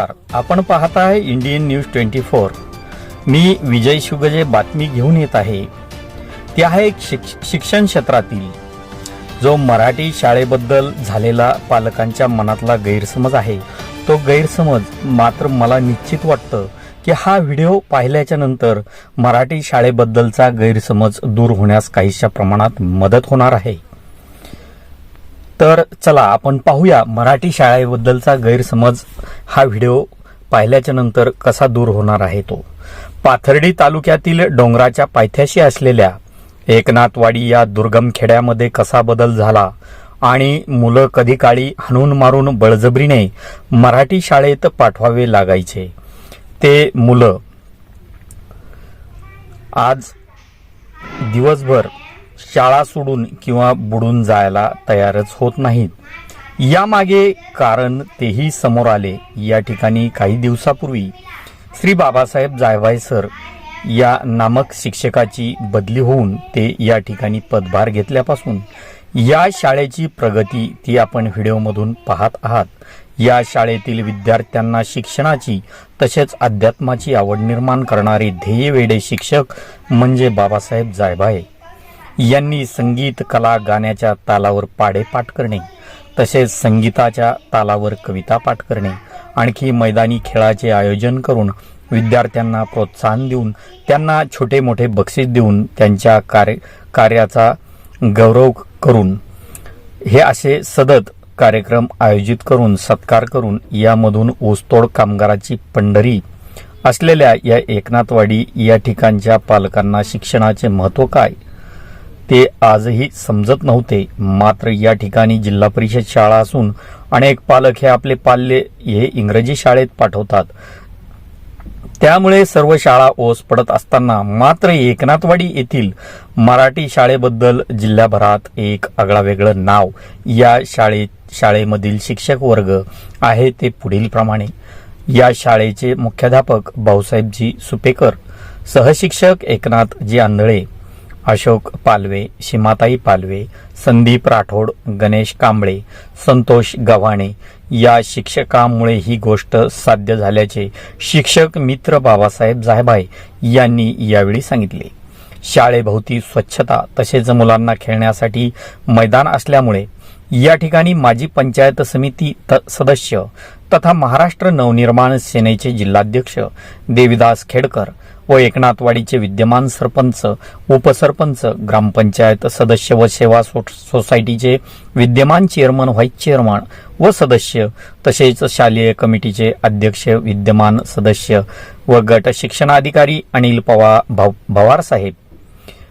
नमस्कार. आपण पाहत आहे इंडियन न्यूज ट्वेंटी फोर. मी विजय शुगजे बातमी घेऊन येत आहे. ती आहे एक शिक्षण क्षेत्रातील. जो मराठी शाळेबद्दल झालेला पालकांच्या मनातला गैरसमज आहे. तो गैरसमज मात्र मला निश्चित वाटतं की हा व्हिडिओ पाहिल्याच्या नंतर मराठी शाळेबद्दलचा गैरसमज दूर होण्यास काहीशा प्रमाणात मदत होणार आहे. तर चला आपण पाहूया मराठी शाळेबद्दलचा गैरसमज. हा व्हिडिओ पाहिल्याच्या नंतर कसा दूर होणार आहे तो? पाथर्डी तालुक्यातील डोंगराच्या पायथ्याशी असलेल्या एकनाथवाडी या दुर्गम खेड्यामध्ये कसा बदल झाला आणि मुलं कधी काळी हाणून मारून बळजबरीने मराठी शाळेत पाठवावे लागायचे? ते मुलं आज दिवसभर शाळा सोडून किंवा बुडून जायला तयारच होत नाहीत. यामागे कारण तेही समोर आले. या ठिकाणी काही दिवसापूर्वी श्री बाबासाहेब जायभाय सर या नामक शिक्षकाची बदली होऊन ते या ठिकाणी पदभार घेतल्यापासून या शाळेची प्रगती ती आपण व्हिडिओमधून पाहत आहात. या शाळेतील विद्यार्थ्यांना शिक्षणाची तसेच अध्यात्माची आवड निर्माण करणारे ध्येयवेडे शिक्षक म्हणजे बाबासाहेब जायभाय. यांनी संगीत कला गाण्याच्या तालावर पाडे पाठ करणे तसेच संगीताच्या तालावर कविता पाठ करणे आणखी मैदानी खेळाचे आयोजन करून विद्यार्थ्यांना प्रोत्साहन देऊन त्यांना छोटे मोठे बक्षीस देऊन त्यांच्या कार्य कार्याचा गौरव करून हे असे सतत कार्यक्रम आयोजित करून सत्कार करून यामधून ऊसतोड कामगाराची पंढरी असलेल्या या एकनाथवाडी या ठिकाणच्या पालकांना शिक्षणाचे महत्त्व काय? ते आजही समजत नव्हते. मात्र या ठिकाणी जिल्हा परिषद शाळा असून अनेक पालक हे आपले पाल्य हे इंग्रजी शाळेत पाठवतात. त्यामुळे सर्व शाळा ओस पडत असताना मात्र एकनाथवाडी येथील मराठी शाळेबद्दल जिल्ह्याभरात एक आगळावेगळं नाव या शाळेत शाळेमधील शिक्षक वर्ग आहे ते पुढील प्रमाणे. या शाळेचे मुख्याध्यापक भाऊसाहेबजी सुपेकर सहशिक्षक एकनाथजी आंधळे अशोक पालवे सीमाताई पालवे संदीप राठोड गणेश कांबळे संतोष गव्हाणे या शिक्षकांमुळे ही गोष्ट साध्य झाल्याचे शिक्षक मित्र बाबासाहेब जायभाय यांनी यावेळी सांगितले. शाळेभोवती स्वच्छता तसेच मुलांना खेळण्यासाठी मैदान असल्यामुळे या ठिकाणी माजी पंचायत समिती त- सदस्य तथा महाराष्ट्र नवनिर्माण सेनेचे जिल्हाध्यक्ष देविदास खेडकर व एकनाथवाडीचे विद्यमान सरपंच उपसरपंच ग्रामपंचायत सदस्य व सेवा सोसायटीचे विद्यमान चेअरमन व्हाईस चेअरमन व सदस्य तसेच शालेय कमिटीचे अध्यक्ष विद्यमान सदस्य व गट शिक्षणाधिकारी अनिल पवा भवार साहेब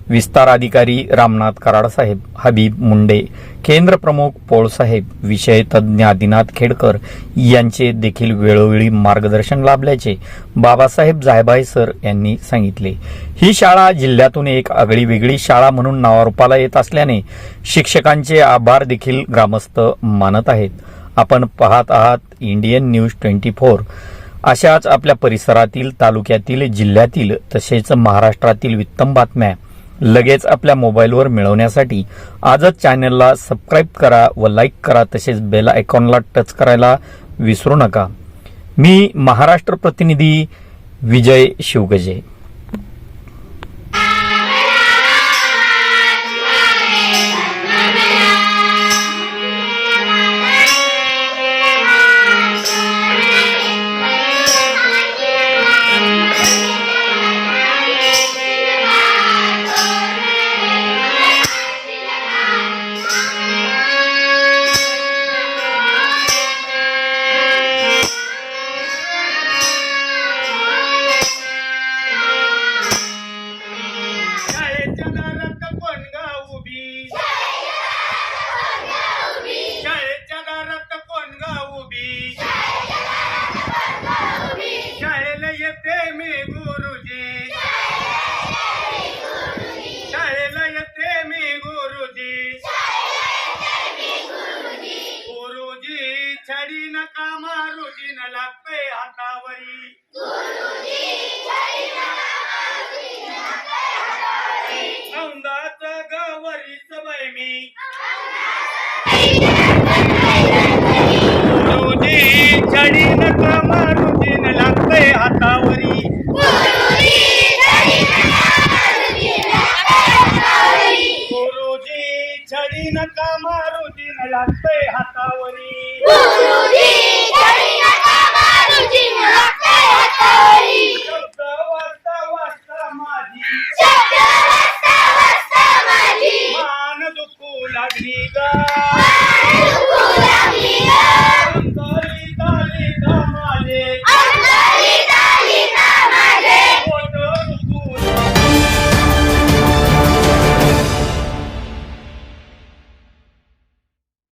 विस्तार अधिकारी रामनाथ कराडसाहेब हबीब मुंडे केंद्र प्रमुख पोळसाहेब विषय तज्ज्ञ आदिनाथ खेडकर यांचे देखील वेळोवेळी मार्गदर्शन लाभल्याचे बाबासाहेब जायभाय सर यांनी सांगितले. ही शाळा जिल्ह्यातून एक आगळी वेगळी शाळा म्हणून नावारूपाला येत असल्याने शिक्षकांचे आभार देखील ग्रामस्थ मानत आहेत. आपण पाहत आहात इंडियन न्यूज ट्वेंटी फोर. अशाच आपल्या परिसरातील तालुक्यातील जिल्ह्यातील तसेच महाराष्ट्रातील उत्तम बातम्या. लगेच आपल्या मोबाईलवर मिळवण्यासाठी आजच चॅनलला सबस्क्राईब करा व लाईक करा तसेच बेल आयकॉनला टच करायला विसरू नका. मी महाराष्ट्र प्रतिनिधी विजय शिवगजे. गवरीच बाई मी गुरुजी छडी नका मारू दिन लागतंय हातावरी. गुरुजी छडी नका मारू दिन लागतंय हातावरी. गुरुजी, छडी नका मारू, जीव लागतंय हातावरी.